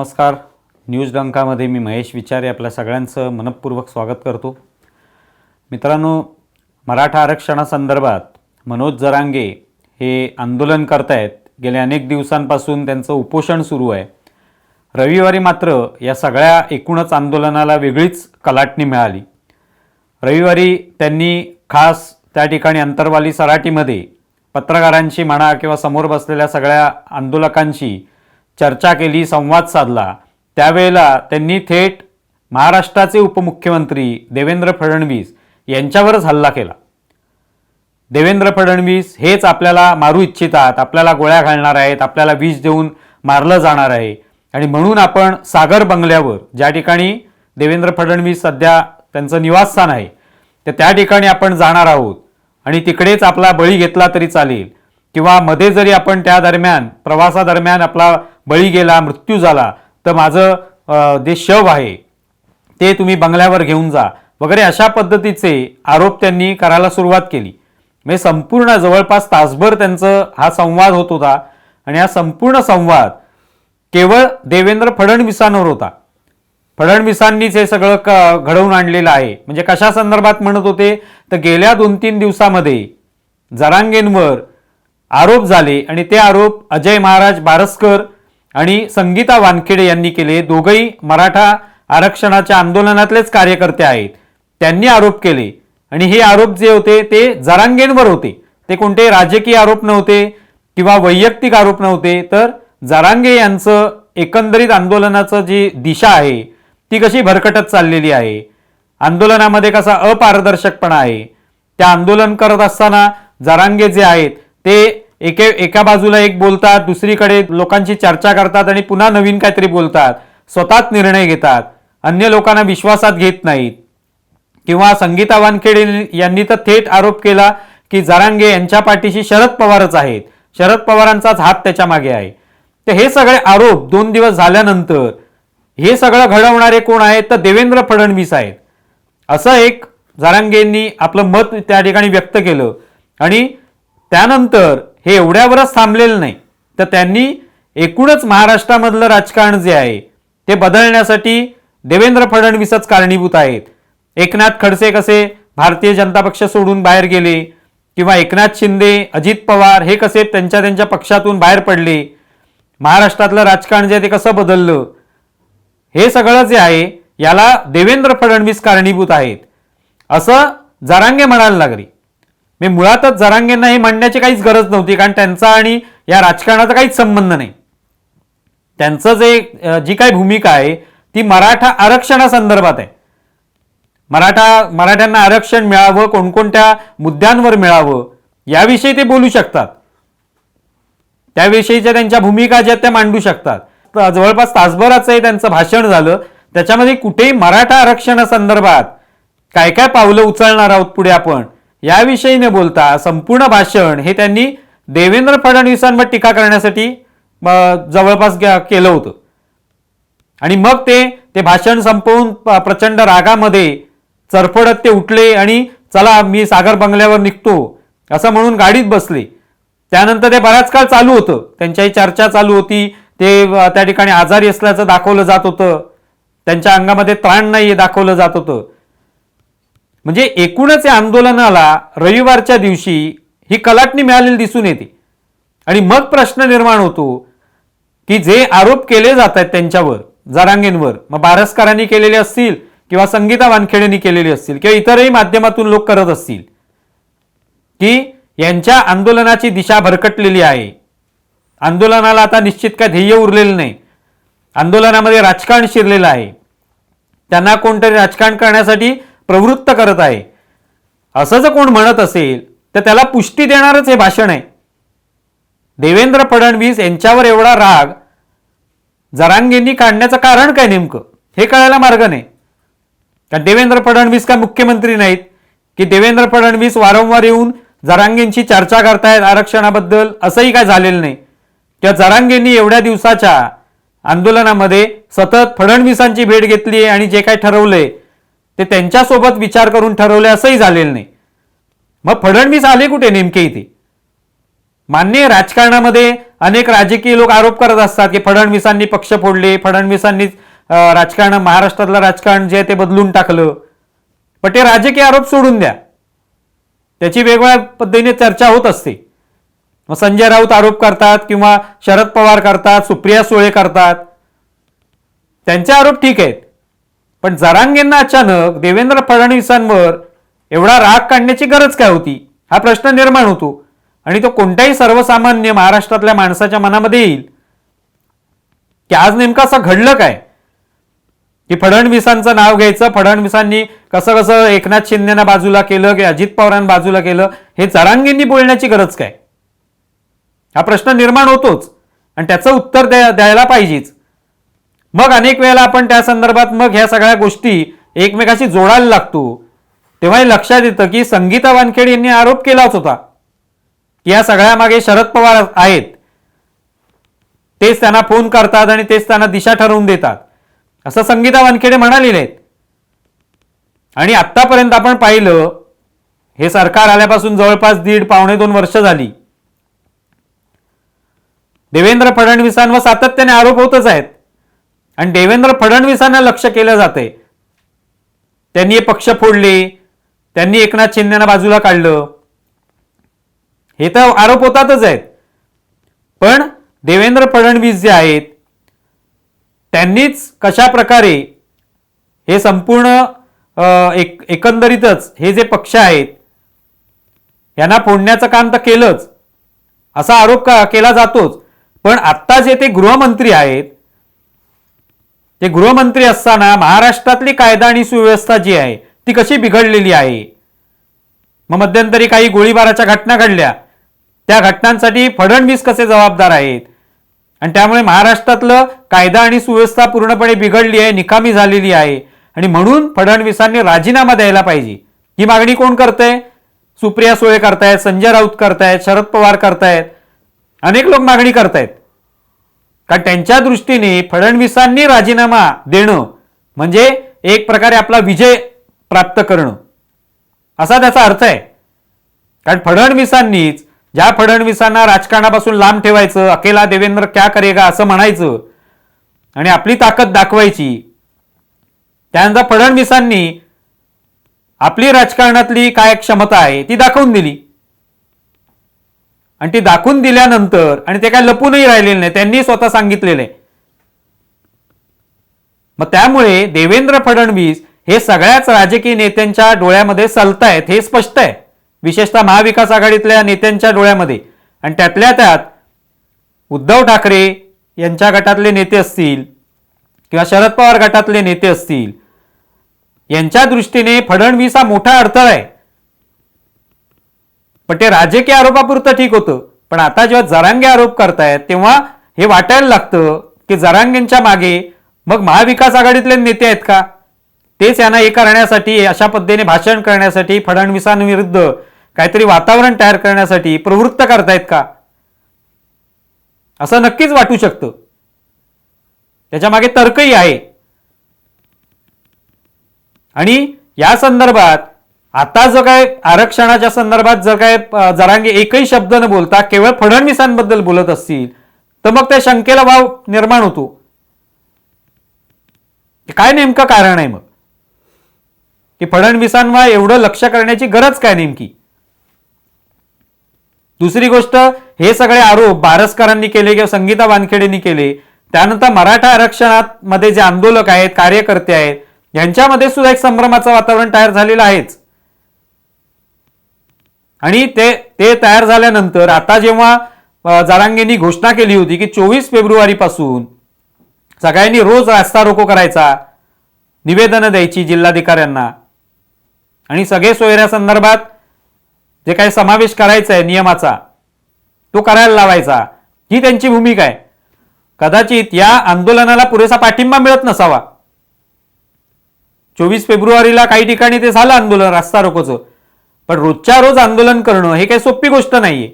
नमस्कार. न्यूज डंकामध्ये मी महेश विचारे आपल्या सगळ्यांचं मनपूर्वक स्वागत करतो. मित्रांनो मराठा आरक्षणासंदर्भात मनोज जरांगे हे आंदोलन करतायत. गेल्या अनेक दिवसांपासून त्यांचं उपोषण सुरू आहे. रविवारी मात्र या सगळ्या एकूणच आंदोलनाला वेगळीच कलाटणी मिळाली. रविवारी त्यांनी खास त्या ठिकाणी अंतरवाली सराटीमध्ये पत्रकारांशी म्हणा किंवा समोर बसलेल्या सगळ्या आंदोलकांशी चर्चा केली संवाद साधला. त्यावेळेला त्यांनी थेट महाराष्ट्राचे उपमुख्यमंत्री देवेंद्र फडणवीस यांच्यावरच हल्ला केला. देवेंद्र फडणवीस हेच आपल्याला मारू इच्छितात आपल्याला गोळ्या घालणार आहेत आपल्याला विष देऊन मारलं जाणार आहे. आणि म्हणून आपण सागर बंगल्यावर ज्या ठिकाणी देवेंद्र फडणवीस सध्या त्यांचं निवासस्थान आहे तर त्या ठिकाणी आपण जाणार आहोत. आणि तिकडेच आपला बळी घेतला तरी चालेल. किंवा मध्ये जरी आपण त्या दरम्यान प्रवासादरम्यान आपला बळी गेला मृत्यू झाला तर माझं जे शव आहे ते तुम्ही बंगल्यावर घेऊन जा. वगैरे अशा पद्धतीचे आरोप त्यांनी करायला सुरुवात केली. म्हणजे संपूर्ण जवळपास तासभर त्यांचं हा संवाद होत होता. आणि हा संपूर्ण संवाद केवळ देवेंद्र फडणवीसांवर होता. फडणवीसांनीच हे सगळं क घडवून आणलेलं आहे. म्हणजे कशा संदर्भात म्हणत होते? तर गेल्या दोन तीन दिवसामध्ये जरांगेंवर आरोप झाले. आणि ते आरोप अजय महाराज बारसकर आणि संगीता वानखेडे यांनी केले. दोघंही मराठा आरक्षणाच्या आंदोलनातलेच कार्यकर्ते आहेत. त्यांनी आरोप केले. आणि हे आरोप जे होते ते जरांगेंवर होते. ते कोणते राजकीय आरोप नव्हते किंवा वैयक्तिक आरोप नव्हते तर जरांगे यांचं एकंदरीत आंदोलनाचं जी दिशा आहे ती कशी भरकटत चाललेली आहे? आंदोलनामध्ये कसा अपारदर्शकपणा आहे? त्या आंदोलन करत असताना जरांगे जे आहेत ते एके एका बाजूला एक बोलतात दुसरीकडे लोकांची चर्चा करतात आणि पुन्हा नवीन काहीतरी बोलतात. स्वतःच निर्णय घेतात. अन्य लोकांना विश्वासात घेत नाहीत. किंवा संगीता वानखेडे यांनी तर थेट आरोप केला की जरांगे यांच्या पाठीशी शरद पवारच आहेत. शरद पवारांचाच हात त्याच्यामागे आहे. तर हे सगळे आरोप दोन दिवस झाल्यानंतर हे सगळं घडवणारे कोण आहेत? तर देवेंद्र फडणवीस आहेत. असं एक जरांगेंनी आपलं मत त्या ठिकाणी व्यक्त केलं. आणि त्यानंतर हे एवढ्यावरच थांबलेलं नाही. तर त्यांनी एकूणच महाराष्ट्रामधलं राजकारण जे आहे ते बदलण्यासाठी देवेंद्र फडणवीसच कारणीभूत आहेत. एकनाथ खडसे कसे भारतीय जनता पक्ष सोडून बाहेर गेले किंवा एकनाथ शिंदे अजित पवार हे कसे त्यांच्या त्यांच्या पक्षातून बाहेर पडले महाराष्ट्रातलं राजकारण जे आहे ते कसं बदललं हे सगळं जे आहे याला देवेंद्र फडणवीस कारणीभूत आहेत. असं जरांगे म्हणायला लागले. मी मुळातच जरांगेंना हे म्हणण्याची काहीच गरज नव्हती कारण त्यांचा आणि या राजकारणाचा काहीच संबंध नाही. त्यांचं जे जी काही भूमिका आहे ती मराठा आरक्षणासंदर्भात आहे. मराठा मराठ्यांना आरक्षण मिळावं कोणकोणत्या मुद्द्यांवर मिळावं याविषयी ते बोलू शकतात. त्याविषयीच्या त्यांच्या भूमिका ज्या त्या मांडू शकतात. तर जवळपास तासभराचं हे त्यांचं भाषण झालं. त्याच्यामध्ये कुठेही मराठा आरक्षणासंदर्भात काय काय पावलं उचलणार आहोत पुढे आपण? याविषयी न बोलता संपूर्ण भाषण हे त्यांनी देवेंद्र फडणवीसांवर टीका करण्यासाठी जवळपास केलं होतं. आणि मग ते ते भाषण संपवून प्रचंड रागामध्ये चरफडत ते उठले आणि चला मी सागर बंगल्यावर निघतो असं म्हणून गाडीत बसले. त्यानंतर ते बराच काळ चालू होतं. त्यांच्याही चर्चा चालू होती. ते त्या ठिकाणी आजारी असल्याचं दाखवलं जात होतं. त्यांच्या अंगामध्ये त्राण नाही दाखवलं जात होतं. म्हणजे एकूणच या आंदोलनाला रविवारच्या दिवशी ही कलाटणी मिळालेली दिसून येते. आणि मग प्रश्न निर्माण होतो की जे आरोप केले जात आहेत त्यांच्यावर जरांगेंवर मग बारसकरांनी केलेले असतील किंवा संगीता वानखेडेंनी केलेले असतील किंवा इतरही माध्यमातून लोक करत असतील की यांच्या आंदोलनाची दिशा भरकटलेली आहे. आंदोलनाला आता निश्चित काय ध्येय उरलेलं नाही. आंदोलनामध्ये राजकारण शिरलेलं आहे. त्यांना कोणतरी राजकारण करण्यासाठी प्रवृत्त करत आहे. असं जर कोण म्हणत असेल तर त्याला पुष्टी देणारच हे भाषण आहे. देवेंद्र फडणवीस यांच्यावर एवढा राग जरांगेंनी काढण्याचं कारण काय नेमकं? हे कळायला मार्ग नाही. कारण देवेंद्र फडणवीस काय मुख्यमंत्री नाहीत की देवेंद्र फडणवीस वारंवार येऊन जरांगेंची चर्चा करतायत आरक्षणाबद्दल असंही काय झालेलं नाही. किंवा जरांगेंनी एवढ्या दिवसाच्या आंदोलनामध्ये सतत फडणवीसांची भेट घेतली आणि जे काय ठरवलंय ते त्यांच्यासोबत विचार करून ठरवले असंही झालेलं नाही. मग फडणवीस आले कुठे नेमके इथे? मान्य राजकारणामध्ये अनेक राजकीय लोक आरोप करत असतात की फडणवीसांनी पक्ष फोडले फडणवीसांनी राजकारण महाराष्ट्रातलं राजकारण जे आहे ते बदलून टाकलं. पण ते राजकीय आरोप सोडून द्या. त्याची वेगवेगळ्या पद्धतीने चर्चा होत असते. मग संजय राऊत आरोप करतात किंवा शरद पवार करतात सुप्रिया सुळे करतात. त्यांचे आरोप ठीक आहेत. पण जरांगेंना अचानक देवेंद्र फडणवीसांवर एवढा राग काढण्याची गरज काय होती? हा प्रश्न निर्माण होतो. आणि तो कोणताही सर्वसामान्य महाराष्ट्रातल्या माणसाच्या मनामध्ये येईल. की आज नेमकं असं घडलं काय? की फडणवीसांचं नाव घ्यायचं फडणवीसांनी कसं कसं एकनाथ शिंदेना बाजूला केलं की अजित पवारांना बाजूला केलं हे जरांगेंनी बोलण्याची गरज काय? हा प्रश्न निर्माण होतोच. आणि त्याचं उत्तर द्या द्यायला पाहिजेच. मग अनेक वेळेला आपण त्या संदर्भात मग ह्या सगळ्या गोष्टी एकमेकाशी जोडायला लागतो. तेव्हा हे लक्षात येतं की संगीता वानखेड यांनी आरोप केलाच होता. की या सगळ्या मागे शरद पवार आहेत. तेच त्यांना फोन करतात आणि तेच त्यांना दिशा ठरवून देतात. असं संगीता वानखेडे म्हणालेले आहेत. आणि आत्तापर्यंत आपण पाहिलं हे सरकार आल्यापासून जवळपास दीड पावणे दोन वर्ष झाली. देवेंद्र फडणवीसांवर सातत्याने आरोप होतच आहेत. आणि देवेंद्र फडणवीसांना लक्ष केलं जाते त्यांनी हे पक्ष फोडले त्यांनी एकनाथ शिंदेना बाजूला काढलं. हे तर आरोप होतातच आहेत. पण देवेंद्र फडणवीस जे आहेत त्यांनीच कशा प्रकारे हे संपूर्ण एक एकंदरीतच हे जे पक्ष आहेत यांना फोडण्याचं काम तर केलंच. असा आरोप का केला जातोच. पण आत्ता जे ते गृहमंत्री आहेत ते गृहमंत्री असताना महाराष्ट्रातली कायदा आणि सुव्यवस्था जी आहे ती कशी बिघडलेली आहे? मग मध्यंतरी काही गोळीबाराच्या घटना घडल्या. त्या घटनांसाठी फडणवीस कसे जबाबदार आहेत? आणि त्यामुळे महाराष्ट्रातलं कायदा आणि सुव्यवस्था पूर्णपणे बिघडली आहे निकामी झालेली आहे. आणि म्हणून फडणवीसांनी राजीनामा द्यायला पाहिजे. ही मागणी कोण करतंय? सुप्रिया सुळे करतायत संजय राऊत करतायत शरद पवार करतायत. अनेक लोक मागणी करतायत. कारण त्यांच्या दृष्टीने फडणवीसांनी राजीनामा देणं म्हणजे एक प्रकारे आपला विजय प्राप्त करणं. असा त्याचा अर्थ आहे. कारण फडणवीसांनीच ज्या फडणवीसांना राजकारणापासून लांब ठेवायचं अकेला देवेंद्र क्या करेगा असं म्हणायचं आणि आपली ताकद दाखवायची त्यानंतर फडणवीसांनी आपली राजकारणातली काय क्षमता आहे ती दाखवून दिली. आणि ती दाखवून दिल्यानंतर आणि ते काय लपूनही राहिलेले नाही त्यांनी स्वतः सांगितलेलं. आहे मग त्यामुळे देवेंद्र फडणवीस हे सगळ्याच राजकीय नेत्यांच्या डोळ्यामध्ये चालतायत हे स्पष्ट आहे. विशेषतः महाविकास आघाडीतल्या नेत्यांच्या डोळ्यामध्ये. आणि त्यातल्या त्यात उद्धव ठाकरे यांच्या गटातले नेते असतील किंवा शरद पवार गटातले नेते असतील यांच्या दृष्टीने फडणवीस हा मोठा अडथळा आहे. पण ते राजकीय आरोपापुरतं ठीक होतं. पण आता जेव्हा जरांगे आरोप करतायत तेव्हा हे वाटायला लागतं की जरांगेंच्या मागे मग महाविकास आघाडीतले नेते आहेत का? तेच यांना हे करण्यासाठी अशा पद्धतीने भाषण करण्यासाठी फडणवीसांविरुद्ध काहीतरी वातावरण तयार करण्यासाठी प्रवृत्त करतायत का? असं नक्कीच वाटू शकतं. त्याच्यामागे तर्कही आहे. आणि या संदर्भात आता जो काय आरक्षणाच्या संदर्भात जर काय जरांगे एकही शब्द न बोलता केवळ फडणवीसांबद्दल बोलत असतील तर मग त्या शंकेला वाव निर्माण होतो. काय नेमकं कारण आहे मग? की फडणवीसांवर एवढं लक्ष करण्याची गरज काय नेमकी? दुसरी गोष्ट हे सगळे आरोप बारसकरांनी केले किंवा संगीता वानखेडेंनी केले त्यानंतर मराठा आरक्षणात मध्ये जे आंदोलक आहेत कार्यकर्ते आहेत यांच्यामध्ये सुद्धा एक संभ्रमाचं वातावरण तयार झालेलं आहेच. आणि ते ते तयार झाल्यानंतर आता जेव्हा अ, जरांगेंनी घोषणा केली होती की चोवीस फेब्रुवारीपासून सगळ्यांनी रोज रास्ता रोको करायचा निवेदनं द्यायची जिल्हाधिकाऱ्यांना. आणि सगळे सोयऱ्या संदर्भात जे काही समावेश करायचा आहे नियमाचा तो करायला लावायचा. ही त्यांची भूमिका आहे. कदाचित या आंदोलनाला पुरेसा पाठिंबा मिळत नसावा. चोवीस फेब्रुवारीला काही ठिकाणी ते झालं आंदोलन रास्ता रोकोचं. पण रोजच्या रोज आंदोलन करणं हे काही सोपी गोष्ट नाहीये.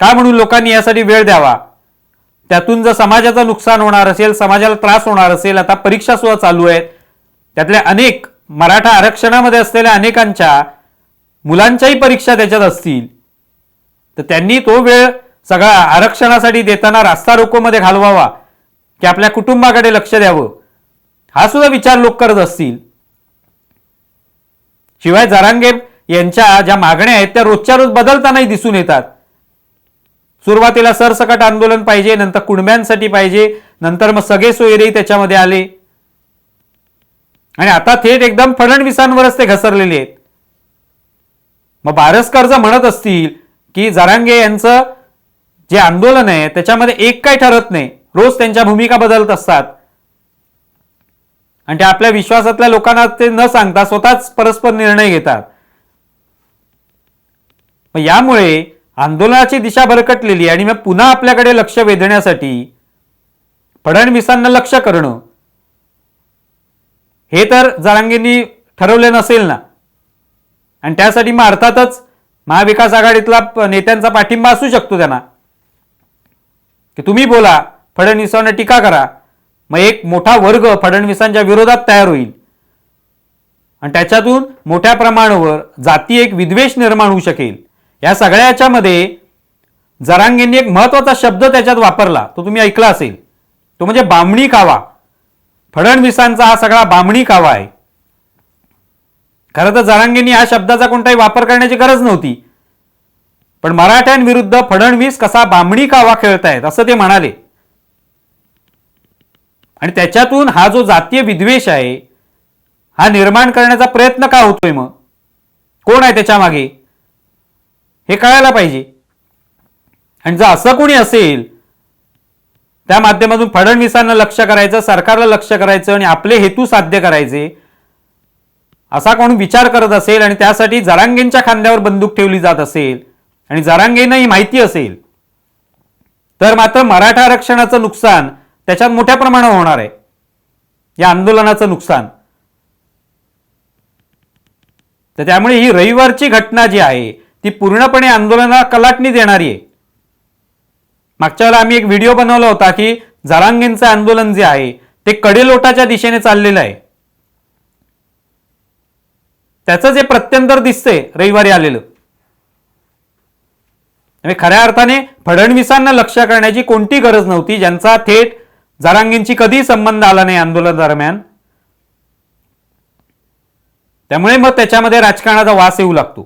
काय म्हणून लोकांनी यासाठी वेळ द्यावा? त्यातून जर समाजाचं नुकसान होणार असेल समाजाला त्रास होणार असेल आता परीक्षा सुद्धा चालू आहेत. त्यातल्या अनेक मराठा आरक्षणामध्ये असलेल्या अनेकांच्या मुलांच्याही परीक्षा त्याच्यात असतील. तर त्यांनी तो वेळ सगळा आरक्षणासाठी देताना रास्ता रोकोमध्ये घालवावा की आपल्या कुटुंबाकडे लक्ष द्यावं. हा सुद्धा विचार लोक करत असतील. शिवाय जरांगे यांच्या ज्या मागण्या आहेत त्या रोजच्या रोज बदलतानाही दिसून येतात. सुरुवातीला सरसकट आंदोलन पाहिजे नंतर कुणब्यांसाठी पाहिजे नंतर मग सगळे सोयरेही त्याच्यामध्ये आले. आणि आता थेट एकदम फडणवीसांवरच ते घसरलेले आहेत. मग बारसकर्ज म्हणत असतील की जरांगे यांचं जे आंदोलन आहे त्याच्यामध्ये एक काही ठरत नाही. रोज त्यांच्या भूमिका बदलत असतात. आणि ते आपल्या विश्वासातल्या लोकांना ते न सांगता स्वतःच परस्पर निर्णय घेतात. मग यामुळे आंदोलनाची दिशा भरकटलेली आणि मग पुन्हा आपल्याकडे लक्ष वेधण्यासाठी फडणवीसांना लक्ष करणं हे तर जरांगेंनी ठरवले नसेल ना. आणि त्यासाठी मग अर्थातच महाविकास आघाडीतला नेत्यांचा पाठिंबा असू शकतो त्यांना. की तुम्ही बोला फडणवीसांना टीका करा. मग एक मोठा वर्ग फडणवीसांच्या विरोधात तयार होईल. आणि त्याच्यातून मोठ्या प्रमाणावर जाती एक विद्वेष निर्माण होऊ शकेल. या सगळ्या याच्यामध्ये जरांगेंनी एक महत्त्वाचा शब्द त्याच्यात वापरला. तो तुम्ही ऐकला असेल. तो म्हणजे बामणी कावा. फडणवीसांचा हा सगळा बामणी कावा आहे. खरं तर जरांगेंनी या शब्दाचा कोणताही वापर करण्याची गरज नव्हती. पण मराठ्यांविरुद्ध फडणवीस कसा बामणी कावा खेळतायत असं ते म्हणाले. आणि त्याच्यातून हा जो जातीय विद्वेष आहे हा निर्माण करण्याचा प्रयत्न का होतोय मग? कोण आहे त्याच्यामागे? हे कळायला पाहिजे. आणि जर असं कोणी असेल त्या माध्यमातून फडणवीसांना लक्ष करायचं सरकारला लक्ष करायचं आणि आपले हेतू साध्य करायचे असा कोण विचार करत असेल आणि त्यासाठी जरांगेंच्या खांद्यावर बंदूक ठेवली जात असेल आणि जरांगेंना ही माहिती असेल तर मात्र मराठा आरक्षणाचं नुकसान त्याच्यात मोठ्या प्रमाणावर होणार आहे. या आंदोलनाचं नुकसान. तर त्यामुळे ही रविवारची घटना जी आहे ती पूर्णपणे आंदोलनाला कलाटणी देणारी आहे. मागच्या वेळेला आम्ही एक व्हिडिओ बनवला होता की जरांगेंचं आंदोलन जे आहे ते कडेलोटाच्या दिशेने चाललेलं आहे. त्याचं जे प्रत्यंतर दिसतंय रविवारी आलेलं. म्हणजे खऱ्या अर्थाने फडणवीसांना लक्ष करण्याची कोणती गरज नव्हती ज्यांचा थेट जरांगींची कधी संबंध आला नाही आंदोलन दरम्यान. त्यामुळे मग त्याच्यामध्ये राजकारणाचा वास येऊ लागतो.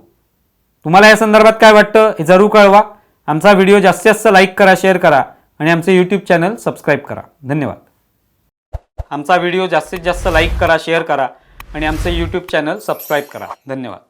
तुम्हाला या संदर्भात काय वाटतं हे जरूर कळवा. आमचा व्हिडिओ जास्तीत जास्त लाईक करा शेअर करा आणि आमचे यूट्यूब चॅनल सबस्क्राईब करा. धन्यवाद. आमचा व्हिडिओ जास्तीत जास्त लाईक करा शेअर करा आणि आमचे यूट्यूब चॅनल सबस्क्राईब करा. धन्यवाद.